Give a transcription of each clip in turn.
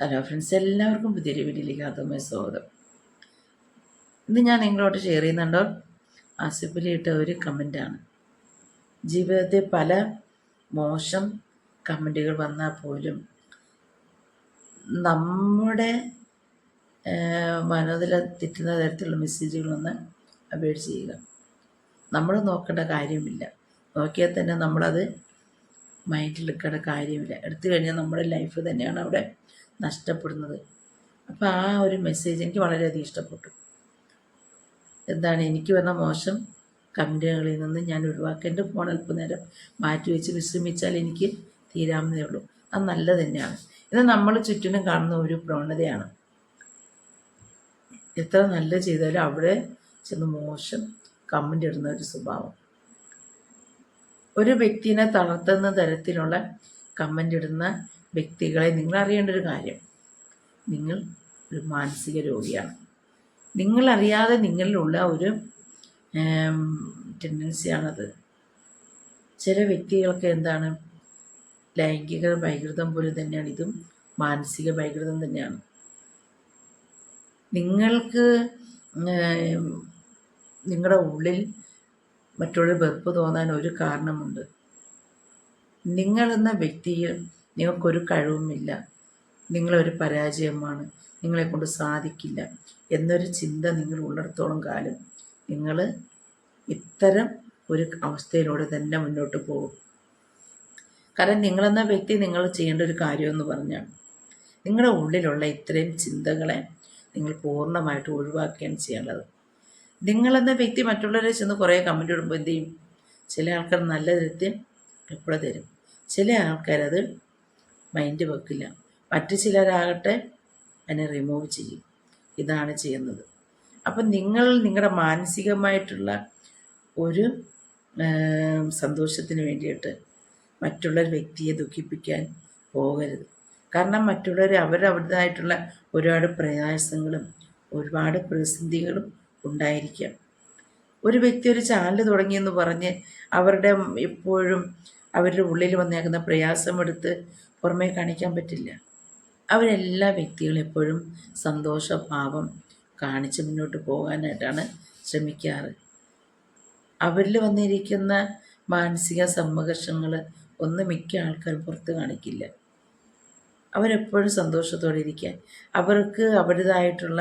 Hello friends എല്ലാവർക്കും പുതിയൊരു വീഡിയോയിലേക്ക് അതുമേ സ്വാഗതം. ഇന്ന് ഞാൻ നിങ്ങളോട് ഷെയർ ചെയ്യുന്നുണ്ടോ? ആസിഫലി ഇട്ട ഒരു കമന്റാണ് ജീവിതത്തിൽ പല മോശം കമന്റുകൾ വന്നാൽ പോലും നമ്മുടെ മനോതില തെറ്റുന്ന തരത്തിലുള്ള മെസ്സേജുകളൊന്ന് അപേക്ഷ ചെയ്യുക. നമ്മൾ നോക്കേണ്ട കാര്യമില്ല. നോക്കിയാൽ തന്നെ നമ്മളത് മൈൻഡിൽ എടുക്കേണ്ട കാര്യമില്ല. എടുത്തു കഴിഞ്ഞാൽ നമ്മുടെ ലൈഫ് തന്നെയാണ് അവിടെ നഷ്ടപ്പെടുന്നത്. അപ്പോൾ ആ ഒരു മെസ്സേജ് എനിക്ക് വളരെയധികം ഇഷ്ടപ്പെട്ടു. എന്താണ് എനിക്ക് വന്ന മോശം കമന്റുകളിൽ നിന്ന് ഞാൻ ഒഴിവാക്കേണ്ട ഫോൺ അല്പം നേരം മാറ്റി വെച്ച് വിശ്രമിച്ചാൽ എനിക്ക് തീരാമെന്നേ ഉള്ളൂ. അത് നല്ലത് തന്നെയാണ്. ഇത് നമ്മൾ ചുറ്റിനും കാണുന്ന ഒരു പ്രവണതയാണ്. എത്ര നല്ല ചെയ്താലും അവിടെ ചെന്ന് മോശം കമന്റ് ഇടുന്ന ഒരു സ്വഭാവം. ഒരു വ്യക്തിനെ തളർത്തുന്ന തരത്തിലുള്ള കമന്റ് ഇടുന്ന വ്യക്തികളെ നിങ്ങൾ അറിയേണ്ട ഒരു കാര്യം. നിങ്ങൾ ഒരു മാനസിക രോഗിയാണ്. നിങ്ങളറിയാതെ നിങ്ങളിലുള്ള ഒരു ടെൻഡൻസിയാണത്. ചില വ്യക്തികൾക്ക് എന്താണ്? ലൈംഗിക വൈകൃതം പോലെ തന്നെയാണ്. ഇതും മാനസിക വൈകൃതം തന്നെയാണ്. നിങ്ങൾക്ക് നിങ്ങളുടെ ഉള്ളിൽ മറ്റുള്ള വെറുപ്പ് തോന്നാൻ ഒരു കാരണമുണ്ട്. നിങ്ങളെന്ന വ്യക്തിയിൽ നിങ്ങൾക്കൊരു കഴിവുമില്ല. നിങ്ങളൊരു പരാജയമാണ്. നിങ്ങളെക്കൊണ്ട് സാധിക്കില്ല. എന്നൊരു ചിന്ത നിങ്ങൾ ഉള്ളിടത്തോളം കാലം നിങ്ങൾ ഇത്തരം ഒരു അവസ്ഥയിലൂടെ തന്നെ മുന്നോട്ട് പോകും. കാരണം നിങ്ങളെന്ന വ്യക്തി നിങ്ങൾ ചെയ്യേണ്ട ഒരു കാര്യമെന്ന് പറഞ്ഞാൽ നിങ്ങളുടെ ഉള്ളിലുള്ള ഇത്രയും ചിന്തകളെ നിങ്ങൾ പൂർണമായിട്ട് ഒഴിവാക്കുകയാണ് ചെയ്യേണ്ടത്. നിങ്ങളെന്ന വ്യക്തി മറ്റുള്ളവരെ ചെന്ന് കുറേ കമന്റ് ഇടുമ്പോൾ എന്ത് ചെയ്യും? ചില ആൾക്കാർ നല്ല തരത്തിൽ റിപ്ലൈ തരും. ചില ആൾക്കാരത് മൈൻഡ് വെക്കില്ല. മറ്റു ചിലരാകട്ടെ അതിനെ റിമൂവ് ചെയ്യും. ഇതാണ് ചെയ്യുന്നത്. അപ്പം നിങ്ങൾ നിങ്ങളുടെ മാനസികമായിട്ടുള്ള ഒരു സന്തോഷത്തിന് വേണ്ടിയിട്ട് മറ്റുള്ള വ്യക്തിയെ ദുഃഖിപ്പിക്കാൻ പോകരുത്. കാരണം മറ്റുള്ളവർ അവരവരുടേതായിട്ടുള്ള ഒരുപാട് പ്രയാസങ്ങളും ഒരുപാട് പ്രതിസന്ധികളും ഉണ്ടായിരിക്കാം. ഒരു വ്യക്തി ഒരു ചാനൽ തുടങ്ങിയെന്ന് പറഞ്ഞ് അവരുടെ എപ്പോഴും അവരുടെ ഉള്ളിൽ വന്നേക്കുന്ന പ്രയാസമെടുത്ത് പുറമേ കാണിക്കാൻ പറ്റില്ല. അവരെല്ലാ വ്യക്തികളും എപ്പോഴും സന്തോഷഭാവം കാണിച്ച് മുന്നോട്ട് പോകാനായിട്ടാണ് ശ്രമിക്കാറ്. അവരിൽ വന്നിരിക്കുന്ന മാനസിക സംഘർഷങ്ങൾ ഒന്നും മിക്ക ആൾക്കാരും പുറത്ത് കാണിക്കില്ല. അവരെപ്പോഴും സന്തോഷത്തോടെ ഇരിക്കാൻ. അവർക്ക് അവരുടേതായിട്ടുള്ള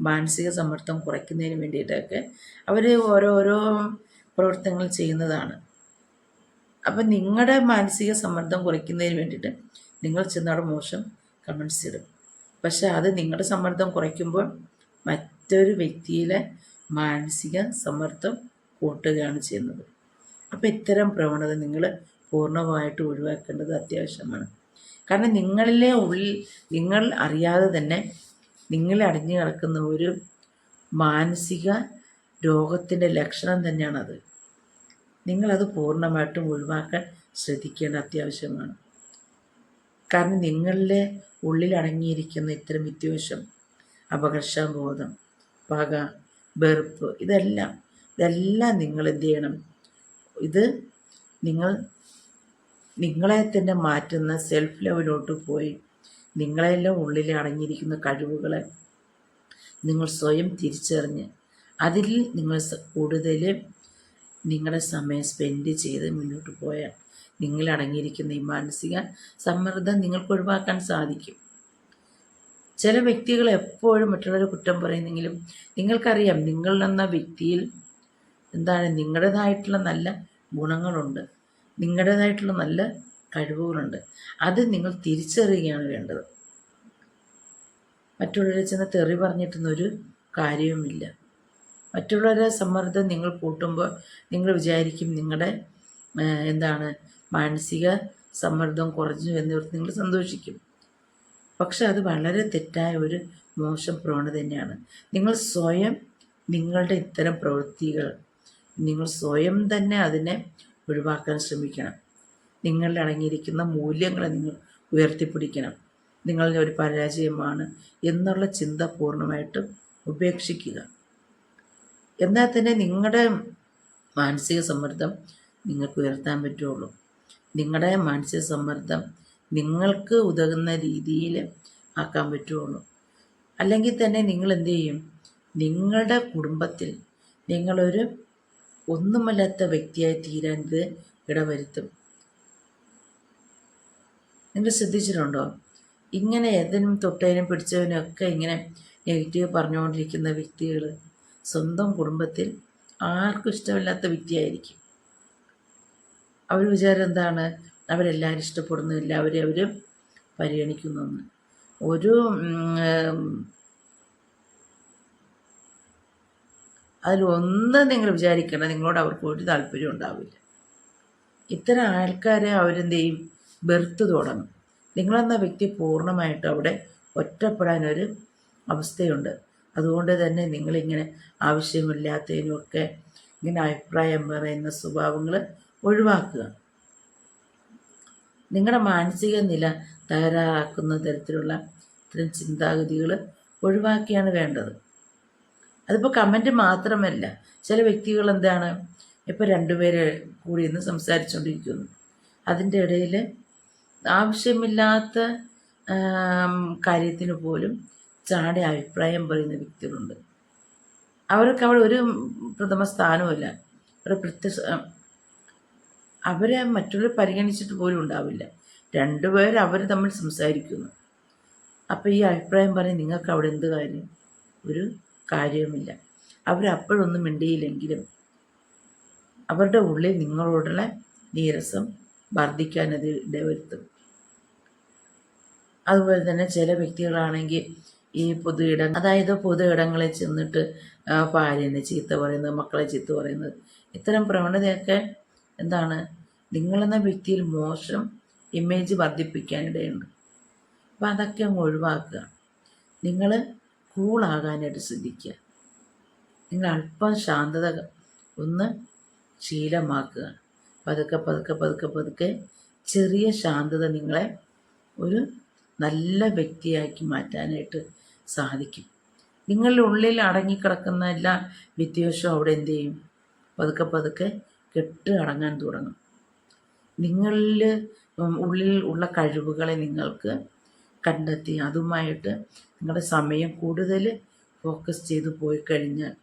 മാനസിക സമ്മർദ്ദം കുറയ്ക്കുന്നതിന് വേണ്ടിയിട്ടൊക്കെ അവർ ഓരോരോ പ്രവർത്തനങ്ങൾ ചെയ്യുന്നതാണ്. അപ്പം നിങ്ങളുടെ മാനസിക സമ്മർദ്ദം കുറയ്ക്കുന്നതിന് വേണ്ടിയിട്ട് നിങ്ങൾ ചെന്നവിടെ മോശം കമൻസ് ഇടും. പക്ഷെ അത് നിങ്ങളുടെ സമ്മർദ്ദം കുറയ്ക്കുമ്പോൾ മറ്റൊരു വ്യക്തിയിലെ മാനസിക സമ്മർദ്ദം കൂട്ടുകയാണ് ചെയ്യുന്നത്. അപ്പോൾ ഇത്തരം പ്രവണത നിങ്ങൾ പൂർണമായിട്ട് ഒഴിവാക്കേണ്ടത് അത്യാവശ്യമാണ്. കാരണം നിങ്ങളിലെ ഉള്ളിൽ നിങ്ങൾ അറിയാതെ തന്നെ നിങ്ങളെ അടിഞ്ഞു കിടക്കുന്ന ഒരു മാനസിക രോഗത്തിന്റെ ലക്ഷണം തന്നെയാണത്. നിങ്ങളത് പൂർണമായിട്ടും ഒഴിവാക്കാൻ ശ്രദ്ധിക്കേണ്ട അത്യാവശ്യമാണ്. കാരണം നിങ്ങളുടെ ഉള്ളിൽ അടങ്ങിയിരിക്കുന്ന ഇത്തരം വിദ്വേഷം അപകർഷബോധം പക വെറുപ്പ് ഇതെല്ലാം ഇതെല്ലാം നിങ്ങൾ എന്ത് ചെയ്യണം? ഇത് നിങ്ങൾ നിങ്ങളെ തന്നെ മാറ്റുന്ന സെൽഫ് ലെവലോട്ട് പോയി നിങ്ങളെല്ലാം ഉള്ളിൽ അടങ്ങിയിരിക്കുന്ന കഴിവുകളെ നിങ്ങൾ സ്വയം തിരിച്ചറിഞ്ഞ് അതിൽ നിങ്ങൾ കൂടുതൽ നിങ്ങളുടെ സമയം സ്പെൻഡ് ചെയ്ത് മുന്നോട്ട് പോയാൽ നിങ്ങളടങ്ങിയിരിക്കുന്ന ഈ മാനസിക സമ്മർദ്ദം നിങ്ങൾക്ക് ഒഴിവാക്കാൻ സാധിക്കും. ചില വ്യക്തികൾ എപ്പോഴും മറ്റുള്ളവരെ കുറ്റം പറയുന്നെങ്കിലും നിങ്ങൾക്കറിയാം നിങ്ങൾ എന്ന വ്യക്തിയിൽ എന്താണ് നിങ്ങളുടേതായിട്ടുള്ള നല്ല ഗുണങ്ങളുണ്ട്. നിങ്ങളുടേതായിട്ടുള്ള നല്ല കഴിവുകളുണ്ട്. അത് നിങ്ങൾ തിരിച്ചറിയുകയാണ് വേണ്ടത്. മറ്റുള്ളവരെ ചെന്ന് തെറി പറഞ്ഞിട്ടൊന്നൊരു കാര്യവുമില്ല. മറ്റുള്ളവരുടെ സമ്മർദ്ദം നിങ്ങൾ കൂട്ടുമ്പോൾ നിങ്ങൾ വിചാരിക്കും നിങ്ങളുടെ എന്താണ് മാനസിക സമ്മർദ്ദം കുറഞ്ഞു എന്നിവർക്ക് നിങ്ങൾ സന്തോഷിക്കും. പക്ഷെ അത് വളരെ തെറ്റായ ഒരു മോശം പ്രവണത തന്നെയാണ്. നിങ്ങൾ സ്വയം നിങ്ങളുടെ ഇത്തരം പ്രവൃത്തികൾ നിങ്ങൾ സ്വയം തന്നെ അതിനെ ഒഴിവാക്കാൻ ശ്രമിക്കണം. നിങ്ങളിൽ അടങ്ങിയിരിക്കുന്ന മൂല്യങ്ങളെ നിങ്ങൾ ഉയർത്തിപ്പിടിക്കണം. നിങ്ങളുടെ ഒരു പരാജയമാണ് എന്നുള്ള ചിന്ത പൂർണമായിട്ടും ഉപേക്ഷിക്കുക. എന്നാൽ തന്നെ നിങ്ങളുടെ മാനസിക സമ്മർദ്ദം നിങ്ങൾക്ക് ഉയർത്താൻ പറ്റുള്ളൂ. നിങ്ങളുടെ മാനസിക സമ്മർദ്ദം നിങ്ങൾക്ക് ഉതകുന്ന രീതിയിൽ ആക്കാൻ പറ്റുള്ളൂ. അല്ലെങ്കിൽ തന്നെ നിങ്ങൾ എന്ത് ചെയ്യും? നിങ്ങളുടെ കുടുംബത്തിൽ നിങ്ങളൊരു ഒന്നുമല്ലാത്ത വ്യക്തിയായി തീരാൻ ഇത് ഇടവരുത്തും. നിങ്ങൾ ശ്രദ്ധിച്ചിട്ടുണ്ടോ? ഇങ്ങനെ ഏതിനും തൊട്ടതിനും പിടിച്ചതിനും ഒക്കെ ഇങ്ങനെ നെഗറ്റീവ് പറഞ്ഞുകൊണ്ടിരിക്കുന്ന വ്യക്തികൾ സ്വന്തം കുടുംബത്തിൽ ആർക്കും ഇഷ്ടമില്ലാത്ത വ്യക്തിയായിരിക്കും അവർ വിചാരം എന്താണ്? അവരെല്ലാവരും ഇഷ്ടപ്പെടുന്നില്ല അവരെ അവർ പരിഗണിക്കുന്നതെന്ന് ഒരു അതിലൊന്നും നിങ്ങൾ വിചാരിക്കണം നിങ്ങളോട് അവർക്ക് ഒരു താല്പര്യം ഉണ്ടാവില്ല. ഇത്തരം ആൾക്കാരെ അവരെന്ത് ചെയ്യും വെറുത്ത് തുടങ്ങും. നിങ്ങളെന്ന വ്യക്തി പൂർണമായിട്ട് അവിടെ ഒറ്റപ്പെടാനൊരു അവസ്ഥയുണ്ട്. അതുകൊണ്ട് തന്നെ നിങ്ങളിങ്ങനെ ആവശ്യമില്ലാത്തതിനൊക്കെ ഇങ്ങനെ അഭിപ്രായം പറയുന്ന സ്വഭാവങ്ങൾ ഒഴിവാക്കുക. നിങ്ങളുടെ മാനസിക നില തകരാറാക്കുന്ന തരത്തിലുള്ള ഇത്തരം ചിന്താഗതികൾ ഒഴിവാക്കിയാണ് വേണ്ടത്. അതിപ്പോൾ കമന്റ് മാത്രമല്ല ചില വ്യക്തികൾ എന്താണ് ഇപ്പോൾ രണ്ടുപേര് കൂടി ഇന്ന് സംസാരിച്ചുകൊണ്ടിരിക്കുന്നു. അതിന്റെ ഇടയിൽ ആവശ്യമില്ലാത്ത കാര്യത്തിന് പോലും ചാടി അഭിപ്രായം പറയുന്ന വ്യക്തികളുണ്ട്. അവർക്ക് അവിടെ ഒരു പ്രഥമ സ്ഥാനവുമില്ല. ഒരു പ്രത്യക്ഷ അവരെ മറ്റുള്ളവർ പരിഗണിച്ചിട്ട് പോലും ഉണ്ടാവില്ല. രണ്ടുപേർ അവർ തമ്മിൽ സംസാരിക്കുന്നു. അപ്പോൾ ഈ അഭിപ്രായം പറഞ്ഞ് നിങ്ങൾക്ക് അവിടെ എന്ത് കാര്യം? ഒരു കാര്യവുമില്ല. അവരപ്പോഴൊന്നും മിണ്ടിയില്ലെങ്കിലും അവരുടെ ഉള്ളിൽ നിങ്ങളോടുള്ള നീരസം വർദ്ധിക്കാനത് ഇടവരുത്തും. അതുപോലെ തന്നെ ചില വ്യക്തികളാണെങ്കിൽ ഈ പൊതു ഇട അതായത് പൊതു ഇടങ്ങളിൽ ചെന്നിട്ട് ഭാര്യനെ ചീത്ത പറയുന്നത് മക്കളെ ചീത്ത പറയുന്നത് ഇത്തരം പ്രവണതയൊക്കെ എന്താണ്? നിങ്ങളെന്ന വ്യക്തിയിൽ മോശം ഇമേജ് വർദ്ധിപ്പിക്കാനിടയുണ്ട്. അപ്പോൾ അതൊക്കെ അങ്ങ് ഒഴിവാക്കുക. നിങ്ങൾ കൂളാകാനായിട്ട് ശ്രദ്ധിക്കുക. നിങ്ങൾ അല്പം ശാന്തത ഒന്ന് ശീലമാക്കുക. പതുക്കെ പതുക്കെ പതുക്കെ പതുക്കെ ചെറിയ ശാന്തത നിങ്ങളെ ഒരു നല്ല വ്യക്തിയാക്കി മാറ്റാനായിട്ട് സാധിക്കും. നിങ്ങളുടെ ഉള്ളിൽ അടങ്ങിക്കിടക്കുന്ന എല്ലാ വിദ്വേഷവും അവിടെ എന്ത് ചെയ്യും? പതുക്കെ പതുക്കെ കെട്ട് അടങ്ങാൻ തുടങ്ങും. നിങ്ങളിൽ ഉള്ളിൽ ഉള്ള കഴിവുകളെ നിങ്ങൾക്ക് കണ്ടെത്തി അതുമായിട്ട് നിങ്ങളുടെ സമയം കൂടുതൽ ഫോക്കസ് ചെയ്ത് പോയി കഴിഞ്ഞാൽ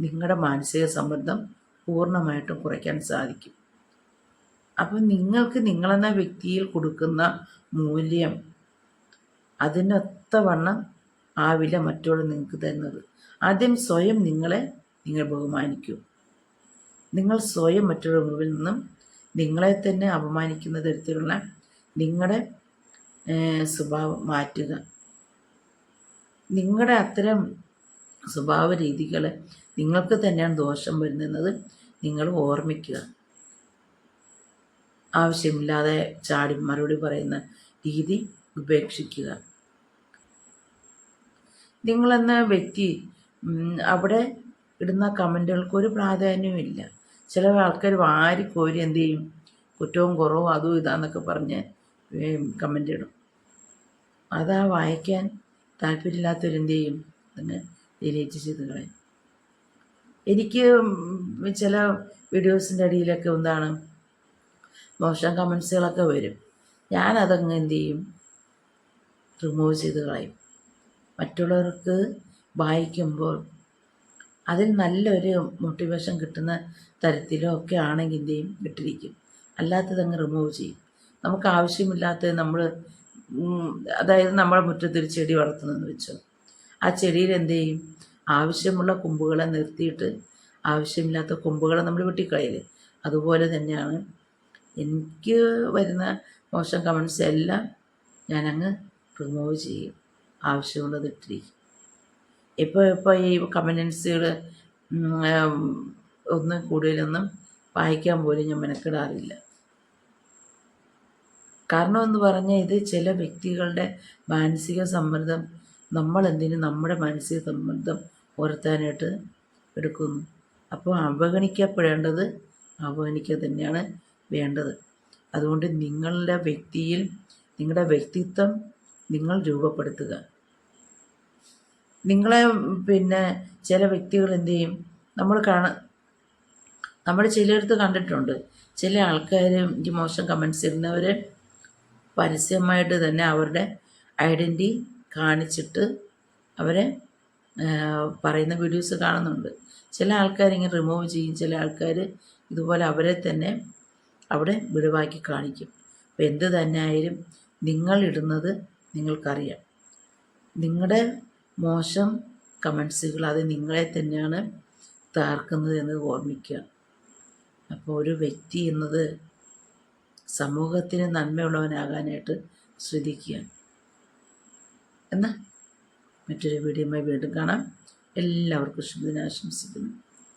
നിങ്ങളുടെ മാനസിക സമ്മർദ്ദം പൂർണമായിട്ടും കുറയ്ക്കാൻ സാധിക്കും. അപ്പം നിങ്ങൾക്ക് നിങ്ങളെന്ന വ്യക്തിയിൽ കൊടുക്കുന്ന മൂല്യം അതിനൊത്തവണ്ണം ആവില്ല മറ്റുള്ള നിങ്ങൾക്ക് തരുന്നത്. ആദ്യം സ്വയം നിങ്ങളെ നിങ്ങൾ ബഹുമാനിക്കൂ. നിങ്ങൾ സ്വയം മറ്റുള്ള മുമ്പിൽ നിന്നും നിങ്ങളെ തന്നെ അപമാനിക്കുന്ന തരത്തിലുള്ള നിങ്ങളുടെ സ്വഭാവം മാറ്റുക. നിങ്ങളുടെ അത്തരം സ്വഭാവ രീതികൾ നിങ്ങൾക്ക് തന്നെയാണ് ദോഷം വരുന്നത് നിങ്ങൾ ഓർമ്മിക്കുക. ആവശ്യമില്ലാതെ ചാടി മറുപടി പറയുന്ന രീതി ഉപേക്ഷിക്കുക. നിങ്ങളെന്ന വ്യക്തി അവിടെ ഇടുന്ന കമന്റുകൾക്ക് ഒരു പ്രാധാന്യവുമില്ല. ചില ആൾക്കാർ വാരി കോരി എന്ത് ചെയ്യും? കുറ്റവും കുറവും അതും ഇതാന്നൊക്കെ പറഞ്ഞ് കമന്റ് ഇടും. അതാ വായിക്കാൻ താല്പര്യമില്ലാത്തവരെന്ത് ചെയ്യും? അതിനെ ഡിലീറ്റ് ചെയ്ത് കളയും. എനിക്ക് ചില വീഡിയോസിന്റെ അടിയിലൊക്കെ എന്താണ് മോശം കമൻസുകളൊക്കെ വരും. ഞാനതങ്ങ് എന്ത് ചെയ്യും? റിമൂവ് ചെയ്ത് കളയും. മറ്റുള്ളവർക്ക് വായിക്കുമ്പോൾ അതിൽ നല്ലൊരു മോട്ടിവേഷൻ കിട്ടുന്ന തരത്തിലോ ഒക്കെ ആണെങ്കിൽ എന്ത് വിട്ടിരിക്കും. അല്ലാത്തതങ്ങ് റിമൂവ് ചെയ്യും. നമുക്ക് ആവശ്യമില്ലാത്ത നമ്മൾ അതായത് നമ്മളെ മുറ്റത്തൊരു ചെടി വളർത്തുന്നതെന്ന് വെച്ചോ. ആ ചെടിയിൽ എന്ത് ചെയ്യും? ആവശ്യമുള്ള കൊമ്പുകളെ നിർത്തിയിട്ട് ആവശ്യമില്ലാത്ത കൊമ്പുകളെ നമ്മൾ വെട്ടിക്കളയില്ലേ അതുപോലെ തന്നെയാണ് എനിക്ക് വരുന്ന മോശം കമൻസ് എല്ലാം ഞാനങ്ങ് റിമൂവ് ചെയ്യും. ആവശ്യമുള്ളത് ഇട്ടിരിക്കും. ഇപ്പോൾ ഇപ്പോൾ ഈ കമൻസുകൾ ഒന്ന് കൂടുതലൊന്നും വായിക്കാൻ പോലും ഞാൻ മെനക്കെടാറില്ല. കാരണം എന്ന് പറഞ്ഞാൽ ഇത് ചില വ്യക്തികളുടെ മാനസിക സമ്മർദ്ദം നമ്മൾ നമ്മുടെ മാനസിക സമ്മർദ്ദം ഉയർത്താനായിട്ട് എടുക്കുന്നു. അപ്പോൾ അവഗണിക്കപ്പെടേണ്ടത് അവഗണിക്കുക തന്നെയാണ് വേണ്ടത്. അതുകൊണ്ട് നിങ്ങളുടെ വ്യക്തിയിൽ നിങ്ങളുടെ വ്യക്തിത്വം നിങ്ങൾ രൂപപ്പെടുത്തുക. നിങ്ങളെ പിന്നെ ചില വ്യക്തികൾ എന്തു ചെയ്യും? നമ്മൾ കാണ നമ്മൾ ചിലയിടത്ത് കണ്ടിട്ടുണ്ട്. ചില ആൾക്കാർ മോശം കമൻസ് ഇടുന്നവർ പരസ്യമായിട്ട് തന്നെ അവരുടെ ഐഡന്റി കാണിച്ചിട്ട് അവരെ പറയുന്ന വീഡിയോസ് കാണുന്നുണ്ട്. ചില ആൾക്കാർ ഇങ്ങനെ റിമൂവ് ചെയ്യും. ചില ആൾക്കാർ ഇതുപോലെ അവരെ തന്നെ അവിടെ വിടുവാക്കി കാണിക്കും. അപ്പോൾ എന്ത് തന്നെ ആയാലും നിങ്ങളിടുന്നത് നിങ്ങൾക്കറിയാം. നിങ്ങളുടെ മോശം കമൻസുകൾ അത് നിങ്ങളെ തന്നെയാണ് തകർക്കുന്നത് എന്ന് ഓർമ്മിക്കുക. അപ്പോൾ ഒരു വ്യക്തി എന്നത് സമൂഹത്തിന് നന്മയുള്ളവനാകാനായിട്ട് ശ്രദ്ധിക്കുക. എന്നാൽ മറ്റൊരു വീഡിയോയുമായി വീണ്ടും കാണാം. എല്ലാവർക്കും ശുഭദിനാശംസിക്കുന്നു.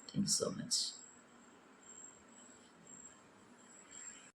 Thank so much